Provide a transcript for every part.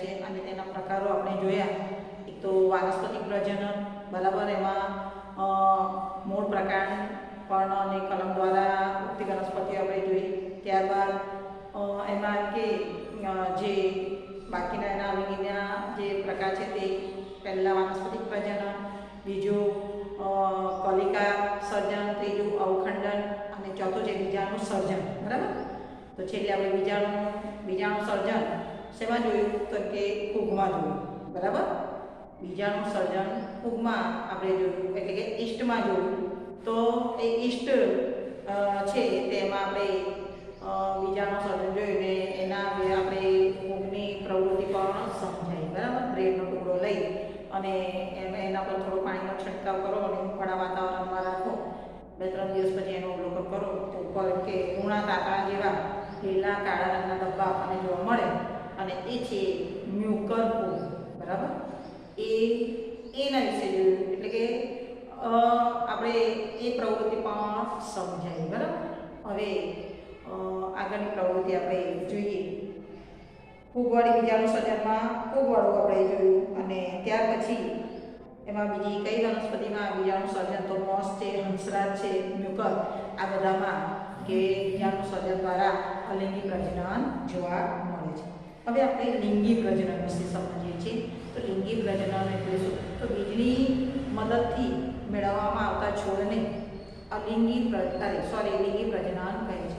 છે અને તેના પ્રકારો આપણે જોયા. એક તો વાનસ્પતિક પ્રજનન, બરાબર, એમાં મૂળ પ્રકાર પણ અને કલમ દ્વારા ઉગતી વનસ્પતિઓ આપણે જોઈ. ત્યારબાદ એમાં કે જે બાકીના એના અલિંગીના જે પ્રકાર છે તે, પહેલાં વાનસ્પતિક પ્રજનન, બીજું કલિકા સર્જન, ત્રીજું અવખંડન અને ચોથું છે બીજાનું સર્જન, બરાબર? તો છેલ્લે આપણે બીજાણુ બીજાનું સર્જન શેમાં જોયું તો કે ફૂગમાં જોયું. બરાબર? બીજાનું સર્જન ફૂગમાં આપણે જોયું, એટલે કે ઈસ્ટમાં જોયું. તો એ ઈસ્ટ છે, તેમાં આપણે બીજાનું સર્જન જોયું ને એના આપણે ફૂગની પ્રવૃત્તિ પણ સમજાય બરાબર? બ્રેડનો ટુકડો લઈ અને એમાં એના પર થોડો પાણીનો છંટકાવ કરો અને ઉફાળા વાતાવરણમાં રાખો. બે ત્રણ દિવસ પછી એનું અવલોકન કરો. તો ઉપર કે ઉણા કાકડા જેવા લીલા કાળા રંગના ડબ્બા આપણને જોવા મળે. અને એ છે મ્યુકર ફૂગ બરાબર? એ, એના વિશે જોયું. એટલે કે આપણે એ પ્રવૃત્તિ પણ સમજાય, બરાબર? હવે આગળની પ્રવૃત્તિ આપણે જોઈએ. ફૂગવાળી બીજાનું સર્જનમાં ફૂગવાળું આપણે જોયું અને ત્યાર પછી એમાં બીજી કઈ વનસ્પતિમાં બીજાનું સર્જન તો મોસ છે, હંસરાજ છે મ્યુકર આ બધામાં કે બીજાનું સર્જન દ્વારા અલિંગી પ્રજનન જોવા મળે છે. હવે આપણે લિંગી પ્રજનન વિશે સમજીએ છીએ. તો લિંગી પ્રજનન એટલે શું તો વીજળી મદદથી મેળવવામાં આવતા છોડને અલિંગી અરે સોરી લિંગી પ્રજનન કહે છે.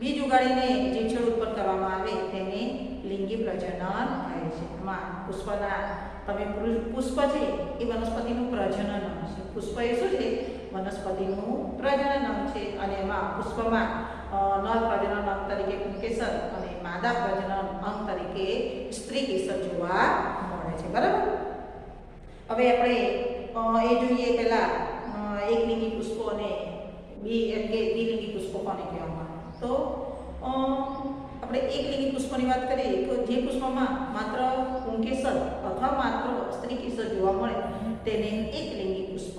બીજ ઉગાડીને જે છોડ ઉત્પન્ન કરવામાં આવે તેને લિંગી પ્રજનન કહે છે. એમાં પુષ્પના, તમે પુષ્પ છે એ વનસ્પતિનું પ્રજનન અંગ છે. પુષ્પ એ શું છે? વનસ્પતિનું પ્રજનન અંગ છે. અને એમાં પુષ્પમાં નર પ્રજનન અંગ તરીકે કેસર અને માદા પ્રજનન અંગ તરીકે સ્ત્રી કેસર જોવા મળે છે, બરાબર? હવે આપણે એ જોઈએ પહેલા એક એકલિંગી પુષ્પો અને બી કે દ્વિલિંગી પુષ્પો કોને કહેવામાં તો આપણે એકલિંગી પુષ્પની વાત કરીએ તો જે પુષ્પમાં માત્ર પુંકેસર અથવા માત્ર સ્ત્રી કેસર જોવા મળે, તેને એકલિંગી પુષ્પ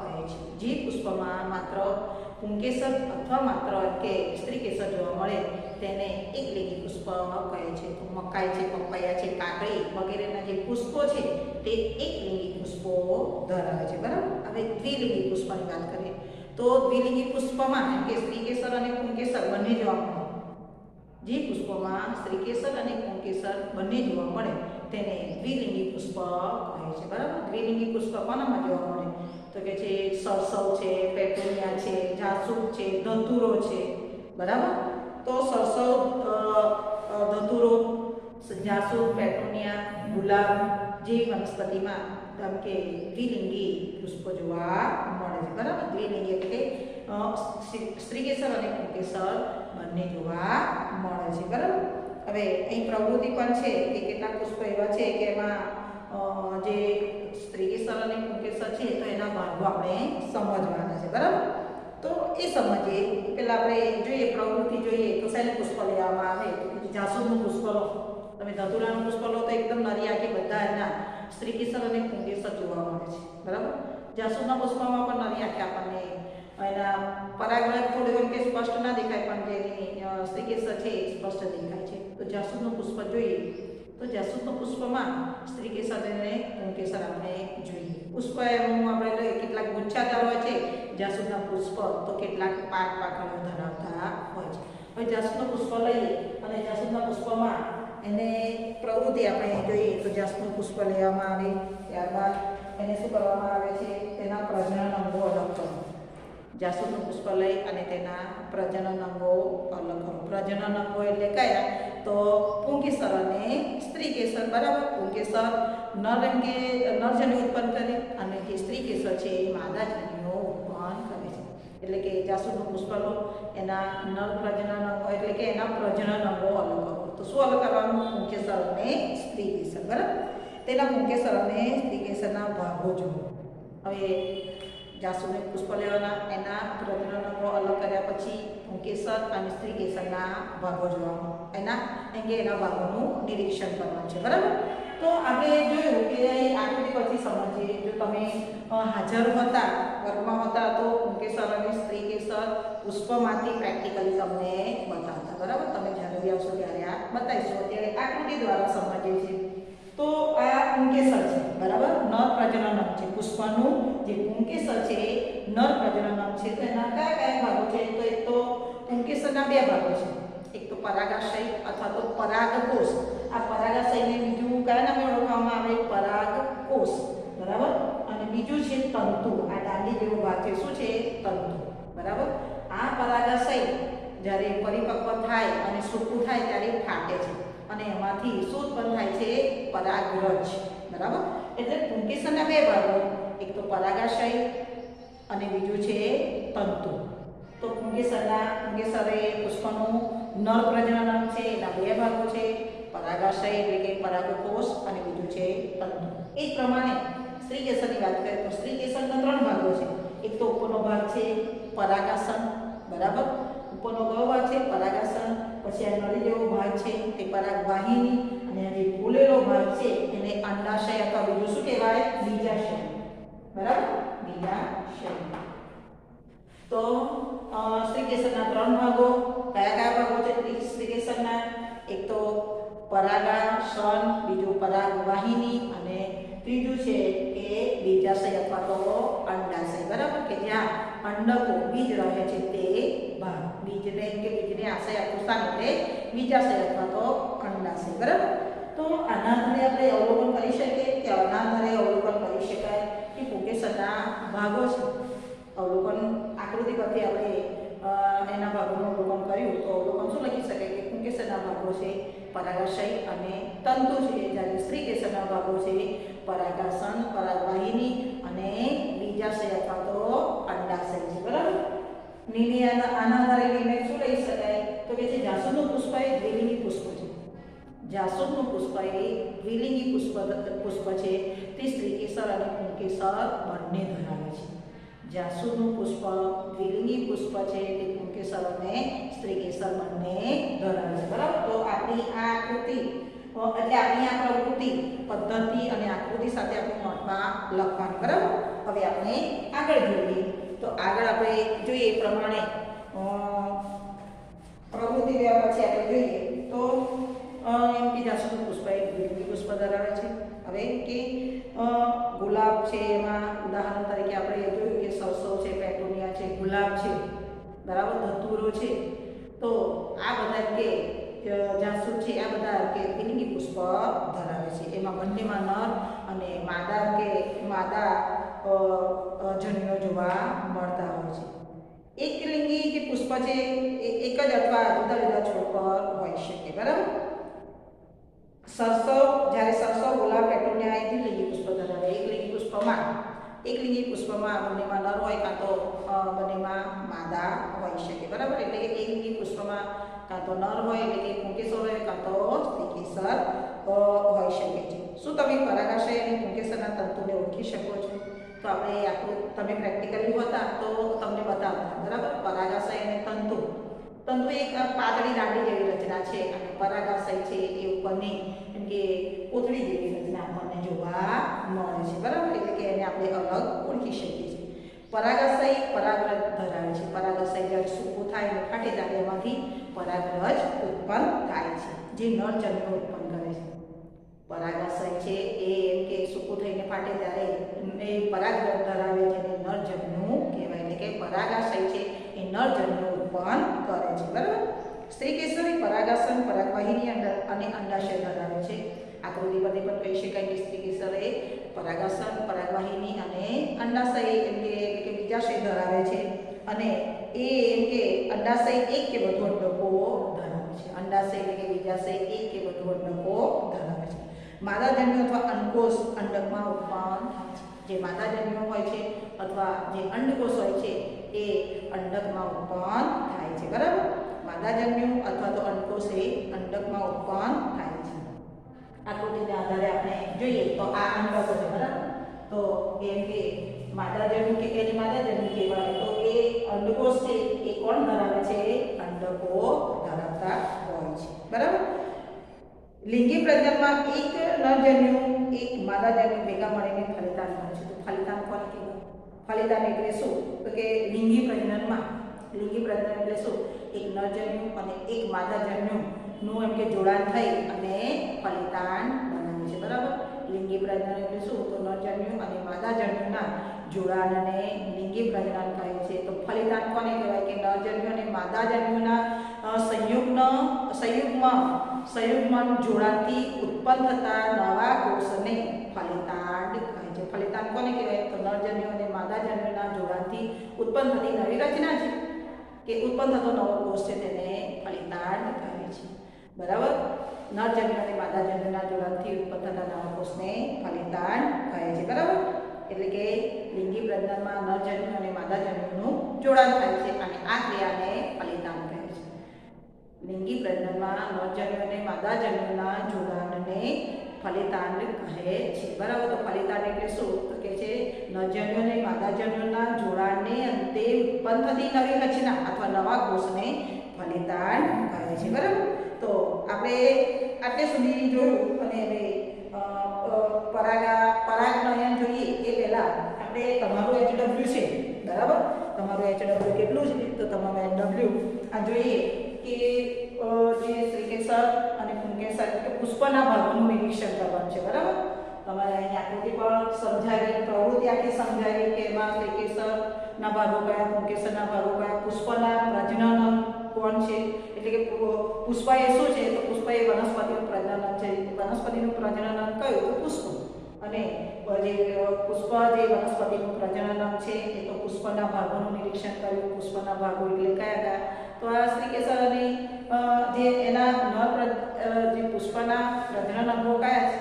કહે છે. જે પુષ્પમાં માત્ર પુંકેસર અથવા માત્ર કે સ્ત્રી કેસર જોવા મળે તેને એકલિંગી પુષ્પ કહે છે, તો મકાઈ છે, પપૈયા છે, કાકડી વગેરેના જે પુષ્પો છે, તે એકલિંગી પુષ્પો ધરાવે છે, બરાબર? હવે દ્વિલિંગી પુષ્પની વાત કરીએ, તો દ્વિલિંગી પુષ્પમાં કે શ્રીકેસર અને કુંકેસર બંને જોવા મળે. જે પુષ્પમાં શ્રીકેસર અને કુંકેસર બંને જોવા મળે, તેને દ્વિલિંગી પુષ્પ કહે છે, બરાબર? દ્વિલિંગી પુષ્પ કોનામાં જોવા મળે? તો કે છે સરસવ છે પેટોનિયા છે, જાસૂદ છે ધતુરો છે, બરાબર? તો સરસવ ધતુરો જાસૂદ પેટોનિયા ગુલાબ જેવી વનસ્પતિમાં જેમ કે દ્વિલિંગી પુષ્પ જોવા મળે છે. બરાબર? દ્વિલિંગી એટલે સ્ત્રી- સ્ત્રીકેસર અને કુકેસર બંને જોવા મળે છે. બરાબર? હવે અહીં પ્રવૃત્તિ પણ છે કે કેટલાક પુષ્પો એવા છે કે એમાં જે સ્ત્રીકેસર અને કુકેસર છે તો એના ભાગો આપણે સમજવાના છે. બરાબર? તો એ સમજીએ પેલા આપણે જોઈએ પ્રવૃત્તિ જોઈએ તો શેનું પુષ્પ લેવામાં આવે? તો જાસૂદનું પુષ્પ લો. તમે ધતુરાનું પુષ્પ લો તો એકદમ નરી કે બધા એના સ્ત્રીકેસર અને પુંકેસર જોવા મળે છે. બરાબર? જાસૂદના પુષ્પમાં પણ નરી આંખે આપણને એના પરાગણ થોડું એમ કે સ્પષ્ટ ના દેખાય પણ જેની અ, સ્ત્રીકેસર છે એ સ્પષ્ટ દેખાય છે. તો જાસૂદનું પુષ્પ જોઈએ. તો જાસૂદના પુષ્પમાં સ્ત્રીકેસર અને પુંકેસર આપણે જોઈએ. પુષ્પ એનું આપણે લઈએ, કેટલાક ગુચ્છાદાર હોય છે જાસૂદના પુષ્પ તો કેટલાક પાક પાકળો ધરાવતા હોય છે. હવે જાસૂદનું પુષ્પ લઈએ અને જાસૂદના પુષ્પમાં એને પ્રવૃત્તિ આપણે જોઈએ, તો જાસૂદનું પુષ્પ લેવામાં આવે ત્યારબાદ એને શું કરવામાં આવે છે? તેના પ્રજનન અંગો અલગ કરો. જાસૂદનું પુષ્પ લઈ અને તેના પ્રજનન અંગો અલગ પ્રજનન અંગો એટલે કયા? તો પુંકેસર અને સ્ત્રી કેસર બરાબર? પુંકેસર નર રંગે નરજન્યુ ઉત્પન્ન કરે અને જે સ્ત્રી કેસર છે એ માદા જન્યુઓ ઉત્પન્ન કરે છે. એટલે કે જાસૂદનું પુષ્પ એના નર પ્રજનન અંગો, એટલે કે એના પ્રજનન અંગો અલગ કરો. તો શું અલગ કરવાનું? પુંકેસર અને સ્ત્રી કેસર બરાબર? તેના પુંકેસર અને સ્ત્રી કેસરના ભાગો જુઓ. હવે જાસૂદને પુષ્પ લેવાના એના પ્રજનન અલગ કર્યા પછી કેસર અને સ્ત્રી કેસરના ભાગો જોવાનું એના કે એના ભાગોનું નિરીક્ષણ કરવાનું છે, બરાબર? તો આપણે જોયું કે આકૃતિ પરથી સમજીએ. જો તમે હાજર હતા, વર્ગમાં હતા, તો પુંકેસર અને સ્ત્રી કેસર પુષ્પમાંથી પ્રેક્ટિકલી તમને બતાવતા, બરાબર? તમે જ્યારે બી આવશો ત્યારે આ બતાવીશું. અત્યારે આકૃતિ દ્વારા સમજીએ છીએ. તો આ પુંકેસર છે. બરાબર? નર પ્રજનન છે. પુષ્પનું જે પુંકેસર છે, એ નર પ્રજનન છે. તો એના કયા કયા ભાગો છે? તો એક તો પુંકેસરના બે ભાગો છે. એક તો પરાગાશય અથવા તો પરાગકોષ. આ પરાગાશયને બીજું કયા નામે ઓળખવામાં આવે? પરાગકોષ. બરાબર? અને બીજું છે તંતુ. આ દાંડી જેવો ભાગ છે શું છે? તંતુ. બરાબર? આ પરાગાશય જ્યારે પરિપક્વ થાય અને સૂકું થાય ત્યારે ફાટે છે. અને એમાંથી શું ઉત્પન્ન થાય છે? પરાગરજ. બરાબર? એટલે પુંકેસરના બે ભાગો. એક તો પરાગાશય અને બીજું છે તંતુ. તો પુંકેસરના પુંકેસર એ પુષ્પનું નર પ્રજનન છે, એના બે ભાગો છે, પરાગાશય એટલે કે પરાગકોષ અને બીજું છે તંતુ. એ જ પ્રમાણે સ્ત્રી કેસરની વાત કરીએ તો સ્ત્રી કેસરના ત્રણ ભાગો છે. એક તો ઉપરનો ભાગ છે પરાગાસન, બરાબર? ઉપરનો ગૌ ભાગ છે પરાગાસન, પછી આ નળી જેવો ભાગ છે તે પરાગવાહિની અને જે ફૂલેલો ભાગ છે, એને અંડાશય અથવા બીજું શું કહેવાય? બીજાશય. બરાબર? બીજાશય. તો કેસરના ત્રણ ભાગો. કયા કયા ભાગો છે? સ્ત્રી- સ્ત્રી કેસરના એક તો પરાગાસન બીજું પરાગવાહિની અને ત્રીજું છે એ બીજાશય અથવા તો અંડાશય. બરાબર? કે જ્યાં અંડકો બીજ રહે છે તે ભાગ. બીજને, કે બીજને આશય આપતું સ્થાન એટલે બીજાશય અથવા તો અંડાશય બરાબર તો આના આધારે આપણે અવલોકન કરી શકીએ કે આના આધારે અવલોકન કરી શકાય કે પુકેસરના ભાગો છે અવલોકન આકૃતિ પરથી આપણે અ, એના ભાગોનું અવલોકન કર્યું તો અવલોકન શું લખી શકાય કે પુંકેસરના ભાગો છે પરાગાશય અને તંતુ છે જ્યારે સ્ત્રી કેસરના ભાગો છે પરાગાસન પરાગવાહિની અને બીજાશય અથવા તો અંડાશય છે બરાબર નિર્ણય આના આના આધારે નિર્ણય શું લઈ શકાય તો કે જે જાસૂદનું પુષ્પ એ દ્વિલિંગી પુષ્પ છે જાસૂદનું પુષ્પ એ દ્વિલિંગી પુષ્પ પુષ્પ છે. તે સ્ત્રી કેસર અને પુંકેસર બંને ધરાવે છે. જાસૂદનું પુષ્પ દ્વિલિંગી પુષ્પ છે. તે પુંકેસર અને સ્ત્રી કેસર બંને ધરાવે છે. બરાબર? તો આપણી આ આકૃતિ એટલે આપણી આ પ્રવૃત્તિ પદ્ધતિ અને આકૃતિ સાથે આપણે નોટમાં લખવાનું, બરાબર? હવે આપણે આગળ જોઈએ. તો આગળ આપણે જોઈએ એ પ્રમાણે પ્રવૃત્તિ લેવા પછી આપણે જોઈએ. તો એમ કે જાસૂદનું પુષ્પ એક દ્વિલિંગી પુષ્પ ધરાવે છે. હવે કે ગુલાબ છે એમાં ઉદાહરણ તરીકે આપણે જોયું કે સરસો છે, પેટોનિયા છે, ગુલાબ છે, બરાબર, ધતુરો છે. તો આ બધા કે જાસૂદ છે, આ બધા કે પિંગી પુષ્પ ધરાવે છે. એમાં બંનેમાં નર અને માદા કે, માદા જન્યો જોવા મળતા હોય છે. એક લિંગી જે પુષ્પ છે, એ એક જ અથવા જુદા જુદા છોડ પર હોઈ શકે, બરાબર? સરસો જ્યારે સરસો ગુલાબ પેટોનિયા એ દ્વિલિંગી પુષ્પ ધરાવે એક લિંગી પુષ્પમાં, એક લિંગી પુષ્પમાં બંનેમાં નર હોય કાં તો બંનેમાં માદા હોઈ શકે. બરાબર? એટલે કે એક લિંગી પુષ્પમાં કાં તો નર હોય, એટલે કે પુંકેસર હોય, કાં તો સ્ત્રીકેસર હોઈ શકે છે. શું તમે પરાગાશય અને પુંકેસરના તંતુને ઓળખી શકો છો? તો આપણે આખું તમે પ્રેક્ટિકલી હતા તો તમને બતાવતા. બરાબર? પરાગાશય અને તંતુ. તંતુ એક પાતળી દાંડી જેવી રચના છે. અને પરાગાશય છે એ ઉપરની કે કોથળી જેવી રચના આપણને જોવા મળે છે. બરાબર? એટલે કે એને આપણે અલગ ઓળખી શકીએ છીએ. પરાગાશય પરાગરજ ધરાવે છે. પરાગાશય જ્યારે સૂકો થાય અને ફાટે ત્યારે એમાંથી પરાગરજ ઉત્પન્ન થાય છે. જે નરજન્યો ઉત્પન્ન કરે છે. પરાગાશય છે એ એમ કે સૂકું થઈને ફાટે ત્યારે એ પરાગરજ ધરાવે છે એને નરજન્યુ કહેવાય. એટલે કે પરાગાશય છે એ નરજન્યુ ઉત્પન્ન કરે છે. બરાબર? સ્ત્રી કેસરી પરાગાસન પરાગવાહિની અંદર અને અંડાશય ધરાવે છે. આકૃતિ પરથી પણ કહી શકાય કે સ્ત્રી કેસર એ પરાગાસન, પરાગવાહિની અને અંડાશય એમ કે એટલે કે બીજાશય ધરાવે છે. અને એ એમ કે અંડાશય એક કે વધુ અંડકો ધરાવે છે. અંડાશય એટલે કે બીજાશય એક કે વધુ અંડકો ધરાવે છે. માદાજન્યુ અથવા અંડકોષ અંડકમાં ઉત્પન્ન જે માદાજન્યુ હોય છે અથવા જે અંડકોષ હોય છે, એ અંડકમાં ઉત્પન્ન થાય છે. બરાબર? માદાજન્યુ અથવા તો અંડકોષ અંડકમાં ઉત્પન્ન થાય છે. આકૃતિના આધારે આપણે જોઈએ તો આ અંડકો છે, બરાબર? તો એમ કે માદાજન્યુ કે એને માદાજન્યુ કહેવાય? તો એ અંડકોષ છે, એ કોણ ધરાવે છે? અંડકો ધરાવતા હોય છે, બરાબર? લિંગી પ્રજનનમાં એક નરજન્યુ એક માદાજન્યુ ભેગા મળીને ફલિતાન બને છે. તો ફલિતાન કોને કહેવાય? ફલિતાન એટલે શું? તો કે લિંગી પ્રજનનમાં લિંગી પ્રજનન એટલે શું? એક નરજન્યુ અને એક માદાજન્યુ નું એમ કે જોડાણ થઈ અને ફલિતાન બનાવે છે બરાબર? લિંગી પ્રજનન એટલે શું? તો નરજન્યુ અને માદાજન્યુના જોડાણને લિંગી પ્રજનન કહે છે. તો ફલિતાન કોને કહેવાય? કે નરજન્યુ અને માદાજન્યુના અ, સંયુગમાં સંયુગમાં જોડાણથી ઉત્પન્ન થતા નવા કોષને ફલિતાંડ કહે છે. ફલિતાંડ કોને કહેવાય? તો નરજન્યુ અને માદાજન્યુના જોડાણથી ઉત્પન્ન થતી નવી રચના છે. કે ઉત્પન્ન થતો નવો કોષ છે તેને ફલિતાંડ કહે છે. બરાબર? નરજન્યુ અને માદાજન્યુના જોડાણથી ઉત્પન્ન થતા નવા કોષને ફલિતાંડ કહે છે. બરાબર? એટલે કે લિંગી પ્રજ્ઞાનમાં નર જન્મ અને માદાજન્યુનું જોડાણ થાય છે અને આ ક્રિયાને ફલિતાંડ લિંગી પ્રજનનમાં નવજન્યો અને માદાજન્યુના જોડાણને ફલિતાંડ કહે છે. બરાબર, તો ફલિતાંડ એટલે શું? તો કે છે નરજન્યુ અને માદાજન્યુના જોડાણને અંતે ઉત્પન્ન થતી નવી રચના અથવા નવા કોષને ફલિતાંડ કહે છે. બરાબર? તો આપણે આટલે સુધી જોયું અને હવે પરાગા, પરાગનયન જોઈએ એ પહેલાં આપણે તમારું એચડબલ્યુ છે. બરાબર? તમારું એચડબલ્યુ કેટલું છે? તો તમારું એચ ડબલ્યુ આ જોઈએ કે જે શ્રીકેસર અને પુંકેસર એટલે પુષ્પના ભાગોનું નિરીક્ષણ કરવાનું છે, બરાબર? તમારે અહીં આકૃતિ પણ સમજાવી, પ્રવૃત્તિ આખી સમજાવી કે એમાં શ્રીકેસરના ભાગો કયા પુંકેસરના ભાગો કયા, પુષ્પના પ્રજનન કોણ છે? એટલે કે પુષ્પ એ શું છે? તો પુષ્પ એ વનસ્પતિનું પ્રજનન છે વનસ્પતિનું પ્રજનન કયું? પુષ્પ. અને જે પુષ્પ જે વનસ્પતિનું પ્રજનન છે, એ તો પુષ્પના ભાગોનું નિરીક્ષણ કર્યું. પુષ્પના ભાગો એટલે કયા કયા? તો આ શ્રી અને જે એના નર જે પુષ્પના પ્રજનન અંગો કયા છે?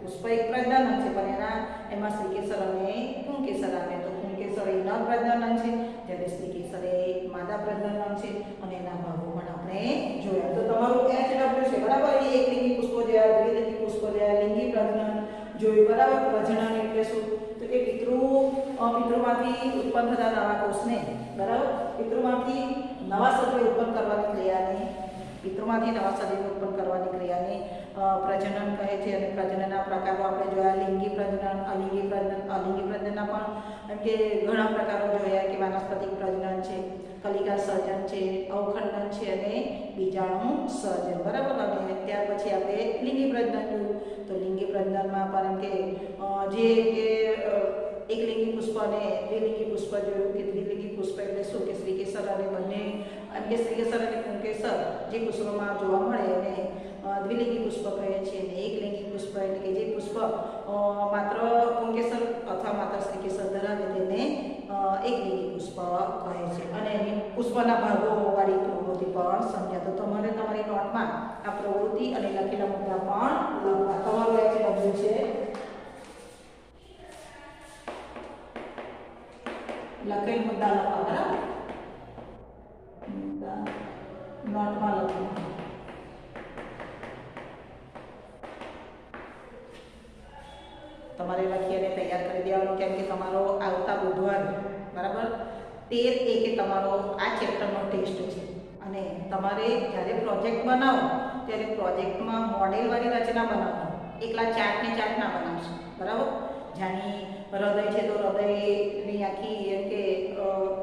પુષ્પ એક પ્રજનન છે, પણ એના, એમાં શ્રીકેસર અને પુંકેસર આવે તો પુંકેસર એ નર પ્રજનન છે, જ્યારે શ્રીકેસર એ માદા પ્રજનન છે અને એના ભાગો પણ આપણે જોયા. તો તમારું એચ ડબલ્યુ છે, બરાબર? એ એક લિંગી પુષ્પો જોયા દ્વિલિંગી પુષ્પો જોયા લિંગી પ્રજનન જોયું, બરાબર? પ્રજનન એટલે શું? પિતૃ પિતૃમાંથી ઉત્પન્ન થતા નવા કોષને, બરાબર? પિતૃમાંથી નવા સજીવ ઉત્પન્ન કરવાની ક્રિયાને, પિતૃમાંથી નવા સજીવ ઉત્પન્ન કરવાની ક્રિયાને પ્રજનન કહે છે અને પ્રજનનના પ્રકારો આપણે જોયા, લિંગી પ્રજનન, અલિંગી પ્રજનન, અલિંગી પ્રજનનના પણ, એમ કે ઘણા પ્રકારો જોયા કે વાનસ્પતિક પ્રજનન છે, કલિકા સર્જન છે, અવખંડન છે અને બીજાણુ સર્જન, બરાબર? અને ત્યાર પછી આપણે લિંગી પ્રજનન જોયું. તો લિંગી પ્રજનનમાં પણ એમ કે જે કે અ, એક લિંગી પુષ્પ અને દ્વિલિંગી પુષ્પ જોયું કે દ્વિલિંગી પુષ્પ એટલે શું? કે શ્રીકેસર અને બંને એમ કે શ્રીકેસર અને પુંકેસર જે પુષ્પમાં જોવા મળે એને દ્વિલિંગી પુષ્પ કહે છે અને એકલિંગી પુષ્પ એટલે કે જે પુષ્પ માત્ર પુંકેસર અથવા માત્ર શ્રીકેસર ધરાવે તેને એકલિંગી એક લિંગી પુષ્પ કહે છે. અને એની પુષ્પના ભાગો વાળી પ્રવૃત્તિ પણ સમજ્યા તો તમારે તમારી નોટમાં આ પ્રવૃત્તિ અને લખેલા મુદ્દા પણ લખવા તમારું એચ ડબલ્યુ છે લખેલ મુદ્દા લખવા બરાબર મુદ્દા નોટમાં લખવા તમારે લખી અને તૈયાર કરી દેવાનું કેમ કે તમારો આવતા બુધવાર બરાબર તેર એક તમારો આ ચેપ્ટરનો ટેસ્ટ છે અને તમારે જ્યારે પ્રોજેક્ટ બનાવો ત્યારે પ્રોજેક્ટમાં મોડેલવાળી રચના બનાવો એકલા ચાર્ટને ચાર્ટ ના બનાવશો બરાબર જાની હૃદય છે તો હૃદયની આખી એમ કે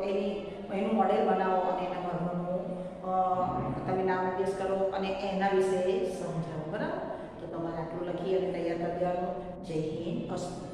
એની એનું મોડેલ બનાવો અને એના ભાગોનું તમે નામ ઉદ્દેશ કરો અને એના વિશે સમજાવો, બરાબર? તો તમારે આટલું લખી અને તૈયાર કરી દેવાનું. જય હિન્દ. અસ્તુ.